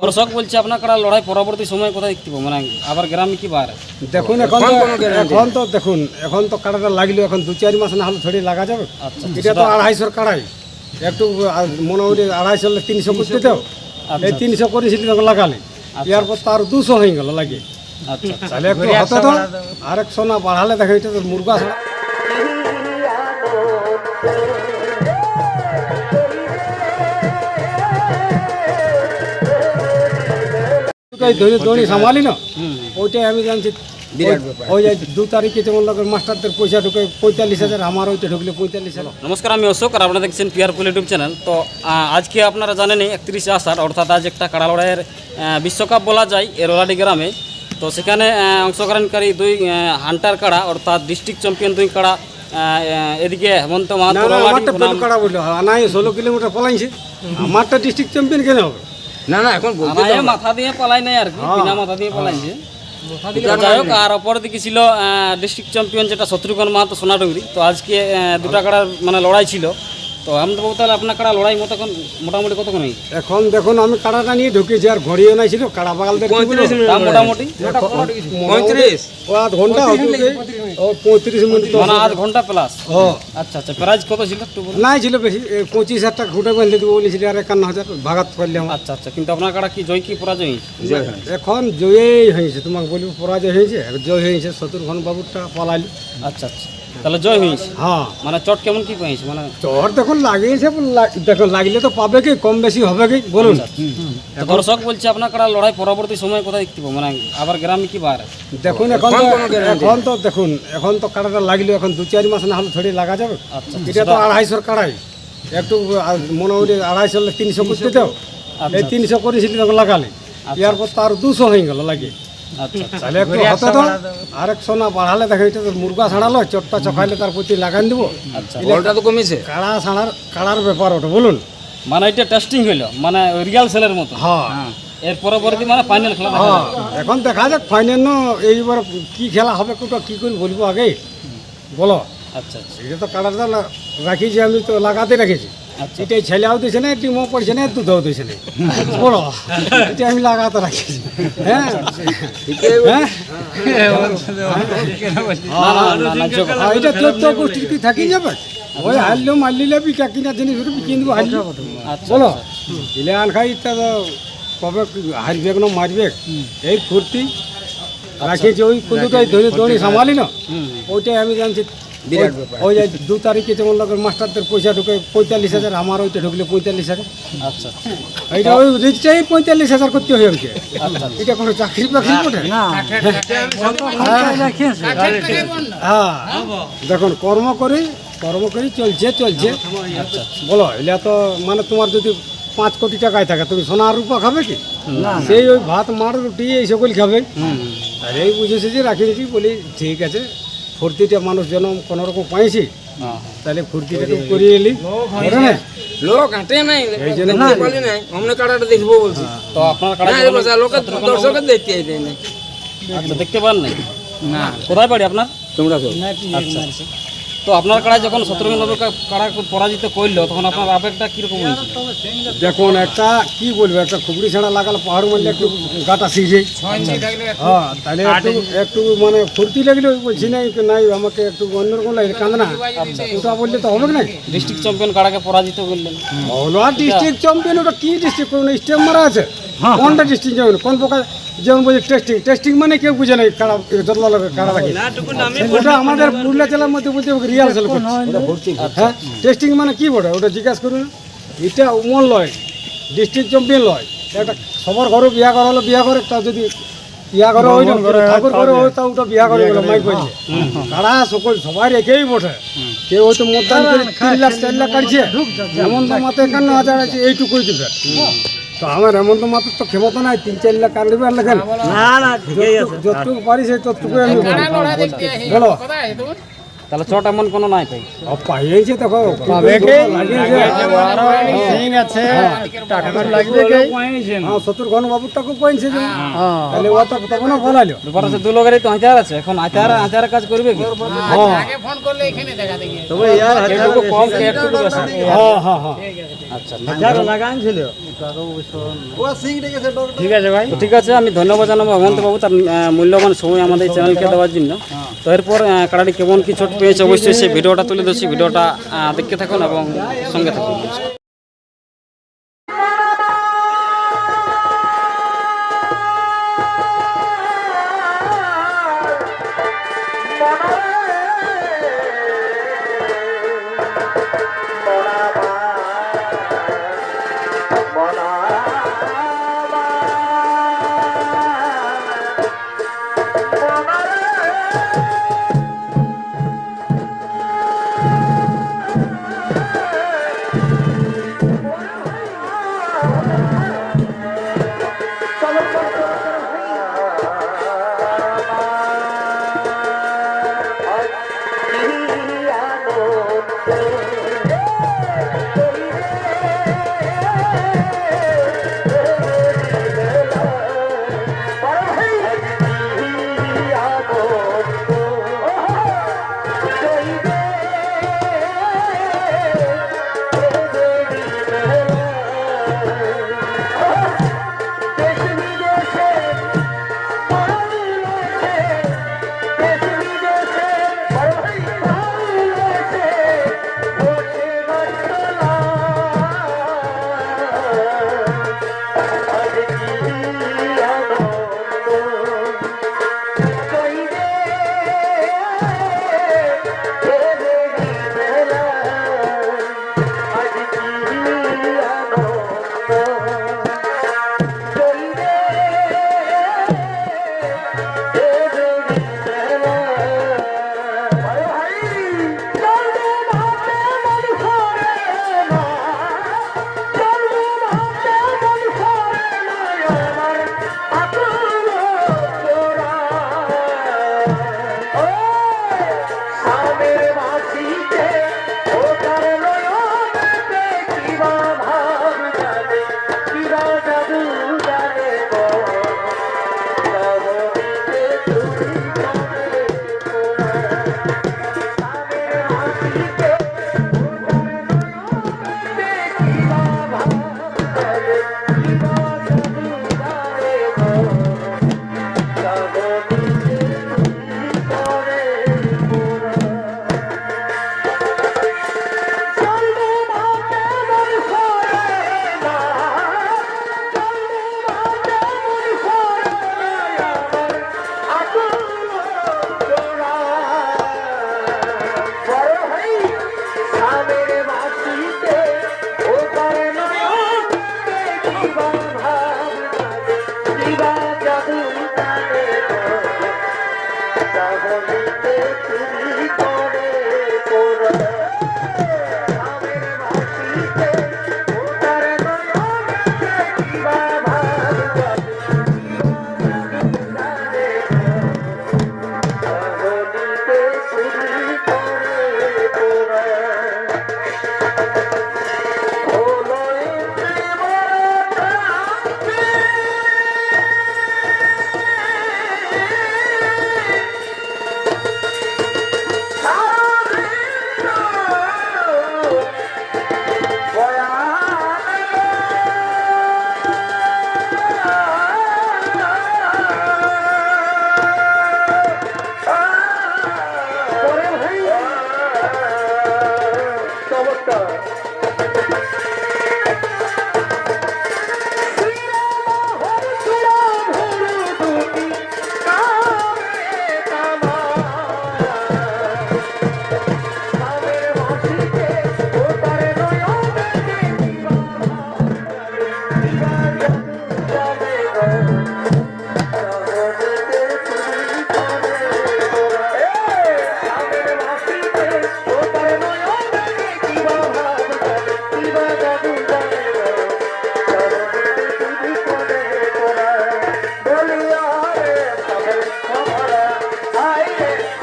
দর্শক বলছে আপনার কারা লড়াই পরবর্তী সময় কোথায় দেখতে পাবো? মানে আবার গ্রামে কি বার? দেখুন এখন তো এখন তো দেখুন এখন তো কাড়াটা লাগল এখন দু চার মাস না হলে থোড়ি লাগা যাবে। আচ্ছা এটা তো আড়াইশোর কাড়াই। একটু আ- মোটামুটি আড়াইশো তিনশো করতে দাও। এই তিনশো করেছিলি তখন লাগালে। এরপর তার দুশো হয়ে গেল লাগে। আচ্ছা তাহলে একটু হতে না বাড়ালে দেখো এটা তো মুরগা ধরে দড়ি সামালি না? ওইটাই আমি জানছি। ওই যে দু তারিখে যেমন লোকের মাস্টারদের পয়সা ঢুকে পঁয়তাল্লিশ হাজার আমার ওইটা ঢুকলে পঁয়তাল্লিশ হাজার। নমস্কার আমি অশোক আর আপনারা দেখছেন পিয়ারপুল ইউটিউব চ্যানেল তো আজকে আপনারা জানেনই একত্রিশে আষাঢ় অর্থাৎ আজ একটা কাড়া লড়াইয়ের বিশ্বকাপ বলা যায় এরোলাডি গ্রামে। তো সেখানে অংশগ্রহণকারী দুই হান্টার কাড়া অর্থাৎ ডিস্ট্রিক্ট চ্যাম্পিয়ন দুই কাড়া এদিকে হেমন্ত মাহাতো আমারটা ষোলো কিলোমিটার পলাইছে। আমারটা ডিস্ট্রিক্ট চ্যাম্পিয়ন কেন হবে? না না এখন বলতে আনায়ে মাথা দিয়ে পালাই নাই আর কি বিনা মাথা দিয়ে পালাইছে যাই হোক আর অপর দিকে ছিল ডিস্ট্রিক্ট চ্যাম্পিয়ন যেটা শত্রুঘ্ন মাহাতো সোনাডুঙ্গরি তো আজকে দুটা কাড়ার মানে লড়াই ছিল। তো হেমন্তবাবু তাহলে আপনার কাড়া লড়াই মতো এখন মোটামুটি কতক্ষণ হয়েছে? এখন দেখুন আমি কাড়াটা নিয়ে ঢুকেছি আর ঘড়িও নাই ছিল কাড়া বলব? মোটামুটি। পঁয়ত্রিশ। আধ ঘণ্টা? ও পঁয়ত্রিশ মিনিট তো মানে আধ ঘণ্টা প্লাস ও। আচ্ছা আচ্ছা প্রাইজ কত ছিল একটু বলুন? নাই ছিল বেশি পঁচিশ হাজার টাকা ঘুটে বেঁধে দেবো বলেছিল আর একান্ন হাজার ভাগাত করলে আচ্ছা আচ্ছা কিন্তু আপনার কাটা কি জয় কি পরাজয়? এখন জয়ই হয়েছে তোমাকে বলব পরাজয় হয়েছে জয় হয়েছে শত্রুঘ্ন বাবুরটা পালাইল। আচ্ছা আচ্ছা। তাহলে জয় হয়েছে হ্যাঁ। মানে চট কেমন কি পেয়েছে মানে চর দেখুন লাগিয়েছে দেখুন লাগলে তো পাবে কি কম বেশি হবে কি বলুন। দর্শক বলছে আপনার কাড়া লড়াই পরবর্তী সময় কোথায় দেখতে পাবো? মানে আবার গ্রামে কি বার? দেখুন এখন এখন তো দেখুন এখন তো কাড়াটা লাগল এখন দু চার মাস না হলে থোড়ি লাগা যাবে। আচ্ছা এটা তো আড়াইশোর কাড়াই। একটু আ- মোটামুটি আড়াইশো তিনশো করতে দাও। এই তিনশো করেছিলি তখন লাগালে। এরপর তার দুশো হয়ে গেল লাগে আচ্ছা তাহলে একটু হতে তো আর একশো না বাড়ালে দেখো এটা তো মুরগা ছাড়ালো চটটা চখাইলে তার প্রতি লাগান দিব। আচ্ছা বলটা তো কমেছে। কাড়া ছাড়ার কাড়ার ব্যাপার ওটা বলুন। মানে এটা টেস্টিং হইল মানে রিয়াল সেলের মতো। হ্যাঁ। এর পরবর্তী মানে ফাইনাল খেলা হ্যাঁ এখন দেখা যাক ফাইনাল এইবার কি খেলা হবে কোটা কি করে বলব আগে। বলো। আচ্ছা আচ্ছা। এটা তো কাড়াটা রাখিছি আমি তো লাগাতে রেখেছি। আচ্ছা। এটাই ছেলেও দিয়েছে না ডিমও পড়ছে না দুধও দিয়েছে না। বলো এটা আমি লাগাতে রাখেছি। হ্যাঁ? হ্যাঁ? না এটা চোদ্দ গোষ্ঠীর কি থাকি যাবে? ওই হারলেও মারলিলে বিকা কিনা জিনিস বিকিয়ে দেবো হারলে। আচ্ছা। বলো। ইলে আন খাই তা কবে হারবে না মারবে? এই ফুর্তি। রাখিয়েছি ওই কুন্দুটাই ধরে দড়ি সামালি না। ওইটাই আমি জানছি। বিরাট ওই- ওই যে দু তারিখে যেমন লোকের মাস্টারদের পয়সা ঢুকে পঁয়তাল্লিশ হাজার আমার ওইটা ঢুকলে পঁয়তাল্লিশ হাজার। আচ্ছা। এইটা ওই রিচটাই পঁয়তাল্লিশ হাজার করতে হবে আমাকে। আচ্ছা। এটা কোনো চাকরি বাকরি বটে? হ্যাঁ দেখুন কর্ম করি কর্ম করি চলছে চলছে। আচ্ছা। বলো এলে তো মানে তোমার যদি পাঁচ কোটি টাকায় থাকে তুমি সোনা আর রূপা খাবে কি? সেই ওই ভাত মার রুটি এই সকল খাবে। আর এই বুঝেছি যে রাখি বলি ঠিক আছে ফুর্তিটা মানুষ যেন কোনোরকম পাইছি হ্যাঁ তাহলে ফুর্তিটা করিয়ে এলি। না? লোক হাঁটে নাই এই জন্য নাই অমনে কাটাটা দেখব বলছি। তো আপনার লোকের দর্শকের দেখতে আইতে নাই। আচ্ছা দেখতে পান নাই? না। কোথায় বাড়ি আপনার? তোমরা আচ্ছা। তো আপনার কাড়ায় যখন শত্রুঘ্ন কাড়া পরাজিত করল তখন আপনার আবেগটা কীরকম হয়েছিল দেখুন একটা কি বলব একটা খুবড়ি ছাড়া লাগালে পাহাড় মারলে একটু গাটা শিখে হ্যাঁ তাহলে একটু একটু মানে ফুর্তি লাগলে ওই বলছি নাই কি নাই আমাকে একটু অন্যরকম লাগে কান্দনা। ওটা বললে তো হবে না ডিস্ট্রিক্ট চ্যাম্পিয়ন কাড়াকে পরাজিত করলেন? বলো ডিস্ট্রিক্ট চ্যাম্পিয়ন ওটা কি ডিস্ট্রিক্ট কোনো স্টেপ মারা আছে? কোনটা ডিস্ট্রিক্ট চ্যাম্পিয়ন কোন প্রকার যেমন বলছি টেস্টিং টেস্টিং মানে কেউ বুঝে নাই যতলা লাগে ওটা আমাদের পুরুলিয়া জেলার মধ্যে বলতে রিহার্সাল করছে হ্যাঁ টেস্টিং মানে কি বটে ওটা জিজ্ঞাসা করুন। এটা উমন লয় ডিস্ট্রিক্ট চ্যাম্পিয়ন লয়। একটা সবার ঘরে বিয়া করা হলো বিয়া করে তা যদি বিয়া করে ওই ঠাকুর করে ওই তা ওটা বিয়া করে গেলো মাইক বলছে কারা সকল সবাই একেই বটে। কেউ হয়তো মতদান করে তিন লাখ চার লাখ কাটছে। এমন তো মাত্র একান্ন হাজার আছে এইটুকুই দিবে। তো আমার এমন তো মাত্র তো ক্ষমতা নাই তিন চার লাখ কাটবে আর লেখেন না না যতটুকু পারি সেই ততটুকু আমি বলি। তাহলে চট এমন কোনো নাই পাই পাইয়েছে তো পাবে কি? সিং আছে টাকা লাগবে কি? হ্যাঁ সত্তর ঘন বাবুর টাকা পাইছে হ্যাঁ। তাহলে ও তো তখন বলালো দুবার আছে দু লোকেরই তো হাজার আছে। এখন হাজার হাজার কাজ করবে কি? তবে ইয়ার হাজার কম কি একটু বেশি। হ্যাঁ হ্যাঁ হ্যাঁ। আচ্ছা হাজার লাগান ছিল ঠিক আছে ভাই। ঠিক আছে আমি ধন্যবাদ জানাব অনন্ত বাবু। তার মূল্যবান সময় আমাদের এই চ্যানেলকে দেওয়ার জন্য। তো এরপর কাড়াটি কেমন কি চোট পেয়েছে অবশ্যই সেই ভিডিওটা তুলে দিচ্ছি ভিডিওটা দেখতে থাকুন এবং সঙ্গে থাকুন।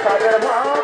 Sadama.